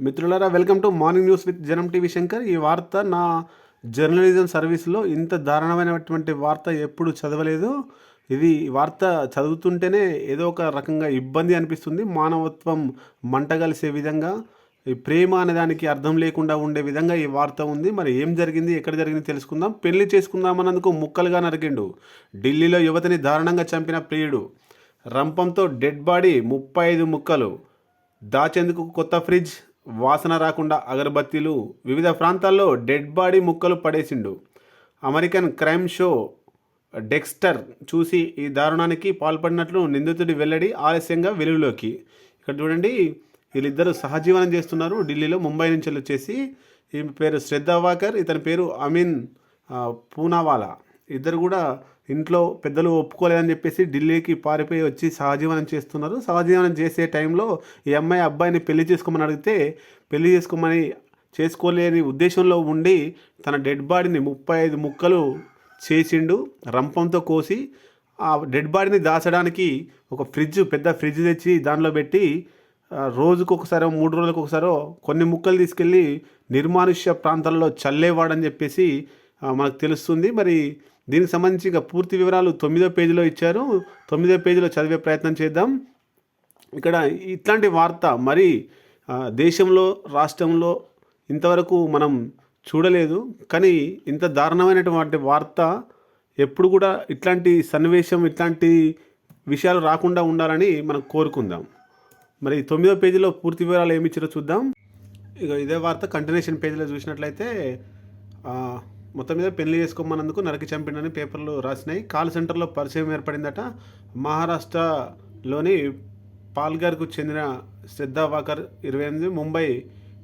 మిత్రులారా welcome to morning news with Janam TV Shankar. ఈ వార్త నా జర్నలిజం సర్వీస్లో ఇంత దారుణమైనటువంటి వార్త ఎప్పుడు చదవలేదు. ఇది ఈ వార్త చదువుతుంటేనే ఏదో ఒక రకంగా ఇబ్బంది అనిపిస్తుంది. మానవత్వం మంటగలిసే విధంగా ఈ ప్రేమ అనే దానికి అర్థం లేకుండా ఉండే విధంగా ఈ వార్త ఉంది. మరి ఏం జరిగింది ఎక్కడ జరిగింది తెలుసుకుందాం. పెళ్ళి చేసుకుందామన్నందుకు ముక్కలుగా నరికిండు. ఢిల్లీలో యువతిని దారుణంగా చంపిన ప్రియుడు. రంపంతో డెడ్ బాడీ ముప్పై ఐదు ముక్కలు. దాచేందుకు కొత్త ఫ్రిడ్జ్. వాసన రాకుండా అగరబత్తీలు వివిధ ప్రాంతాల్లో డెడ్ బాడీ ముక్కలు పడేసిండు. అమెరికన్ క్రైమ్ షో డెక్స్టర్ చూసి ఈ దారుణానికి పాల్పడినట్లు నిందితుడి వెల్లడి ఆలస్యంగా వెలుగులోకి. ఇక్కడ చూడండి వీళ్ళిద్దరూ సహజీవనం చేస్తున్నారు. ఢిల్లీలో ముంబై నుంచి వచ్చేసి ఈ పేరు శ్రద్ధ వాకర్ ఇతని పేరు అమీన్ పూనావాలా. ఇద్దరు కూడా ఇంట్లో పెద్దలు ఒప్పుకోలేదని చెప్పేసి ఢిల్లీకి పారిపోయి వచ్చి సహజీవనం చేస్తున్నారు. సహజీవనం చేసే టైంలో ఈ అమ్మాయి అబ్బాయిని పెళ్ళి చేసుకోమని అడిగితే పెళ్ళి చేసుకోమని చేసుకోలేని ఉద్దేశంలో ఉండి తన డెడ్ బాడీని ముప్పై ఐదు ముక్కలు చేసిండు. రంపంతో కోసి ఆ డెడ్ బాడీని దాచడానికి ఒక ఫ్రిడ్జ్ పెద్ద ఫ్రిడ్జ్ తెచ్చి దానిలో పెట్టి రోజుకు ఒకసారో మూడు రోజులకు ఒకసారో కొన్ని ముక్కలు తీసుకెళ్ళి నిర్మానుష్య ప్రాంతాల్లో చల్లేవాడని చెప్పేసి మనకు తెలుస్తుంది. మరి దీనికి సంబంధించి ఇక పూర్తి వివరాలు తొమ్మిదో పేజీలో ఇచ్చారు. తొమ్మిదో పేజీలో చదివే ప్రయత్నం చేద్దాం. ఇక్కడ ఇట్లాంటి వార్త మరి దేశంలో రాష్ట్రంలో ఇంతవరకు మనం చూడలేదు. కానీ ఇంత దారుణమైనటువంటి వార్త ఎప్పుడు కూడా ఇట్లాంటి సన్నివేశం ఇట్లాంటి విషయాలు రాకుండా ఉండాలని మనం కోరుకుందాం. మరి తొమ్మిదో పేజీలో పూర్తి వివరాలు ఏమి ఇచ్చారో చూద్దాం. ఇక ఇదే వార్త కంటిన్యూషన్ పేజీలో చూసినట్లయితే మొత్తం మీద పెళ్ళి చేసుకోమన్నందుకు నరికి చంపిండని పేపర్లు రాసినాయి. కాల్ సెంటర్లో పరిచయం ఏర్పడిందట. మహారాష్ట్రలోని పాల్గర్కు చెందిన శ్రద్ధా వాకర్ ఇరవై ఎనిమిది ముంబై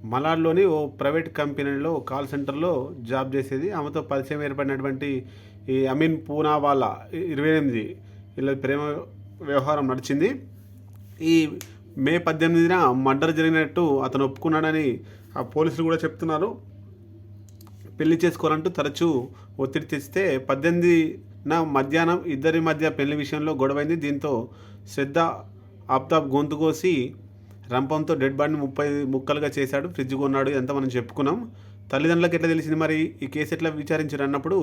మలాడ్లోని ఓ ప్రైవేట్ కంపెనీలో కాల్ సెంటర్లో జాబ్ చేసేది. ఆమెతో పరిచయం ఏర్పడినటువంటి ఈ అమీన్ పూనావాలా ఇరవై ఎనిమిది వీళ్ళ ప్రేమ వ్యవహారం నడిచింది. ఈ మే పద్దెనిమిదిన మర్డర్ జరిగినట్టు అతను ఒప్పుకున్నాడని ఆ పోలీసులు కూడా చెప్తున్నారు. పెళ్ళి చేసుకోవాలంటూ తరచూ ఒత్తిడి తెస్తే పద్దెనిమిదిన మధ్యాహ్నం ఇద్దరి మధ్య పెళ్ళి విషయంలో గొడవైంది. దీంతో శ్రద్ధ ఆప్తాబ్ గొంతు కోసి రంపంతో డెడ్ బాడీని ముప్పై ముక్కలుగా చేశాడు. ఫ్రిడ్జ్ కొన్నాడు ఎంత మనం చెప్పుకున్నాం. తల్లిదండ్రులకు ఎట్లా తెలిసింది మరి? ఈ కేసు ఎట్లా విచారించారు అన్నప్పుడు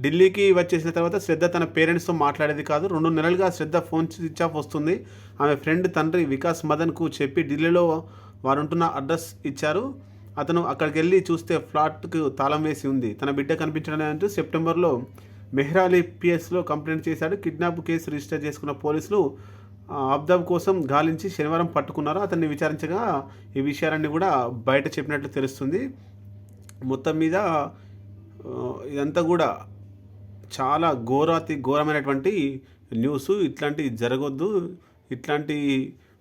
ఢిల్లీకి వచ్చేసిన తర్వాత శ్రద్ధ తన పేరెంట్స్తో మాట్లాడేది కాదు. రెండు నెలలుగా శ్రద్ధ ఫోన్ స్విచ్ ఆఫ్ వస్తుంది. ఆమె ఫ్రెండ్ తండ్రి వికాస్ మదన్కు చెప్పి ఢిల్లీలో వారు ఉంటున్న అడ్రస్ ఇచ్చారు. అతను అక్కడికి వెళ్ళి చూస్తే ఫ్లాట్కు తాళం వేసి ఉంది. తన బిడ్డ కనిపించడం అంటూ సెప్టెంబర్లో మెహ్రాలీ పిఎస్లో కంప్లైంట్ చేశాడు. కిడ్నాప్ కేసు రిజిస్టర్ చేసుకున్న పోలీసులు అబ్దాబ్ కోసం గాలించి శనివారం పట్టుకున్నారు అతన్ని విచారించగా ఈ విషయాలన్నీ కూడా బయట చెప్పినట్లు తెలుస్తుంది. మొత్తం మీద ఇదంతా కూడా చాలా ఘోరాతి ఘోరమైనటువంటి న్యూస్. ఇట్లాంటివి జరగొద్దు. ఇట్లాంటి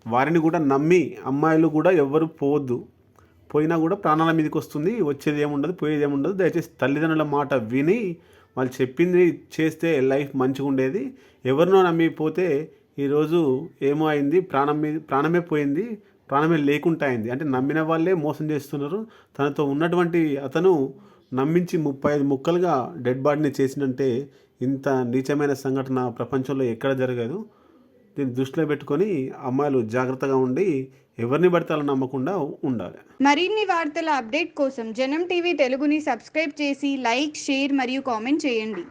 వారిని కూడా నమ్మి అమ్మాయిలు కూడా ఎవ్వరు పోవద్దు. పోయినా కూడా ప్రాణాల మీదకి వస్తుంది వచ్చేది ఏముండదు పోయేది ఏముండదు. దయచేసి తల్లిదండ్రుల మాట విని వాళ్ళు చెప్పింది చేస్తే లైఫ్ మంచిగా ఉండేది ఎవరినో నమ్మిపోతే ఈరోజు ఏమో అయింది ప్రాణం మీద ప్రాణమే పోయింది ప్రాణమే లేకుండా అయింది. అంటే నమ్మిన వాళ్ళే మోసం చేస్తున్నారు. తనతో ఉన్నటువంటి అతను నమ్మించి ముప్పై ఐదు ముక్కలుగా డెడ్ బాడీని చేసినంటే ఇంత నీచమైన సంఘటన ప్రపంచంలో ఎక్కడ జరగదు. దీన్ని దృష్టిలో పెట్టుకొని అమ్మాయిలు జాగ్రత్తగా ఉండి ఎవరిని పడితే అలా నమ్మకుండా ఉండాలి. మరిన్ని వార్తల అప్డేట్ కోసం జనం టీవీ తెలుగుని సబ్స్క్రైబ్ చేసి లైక్ షేర్ మరియు కామెంట్ చేయండి.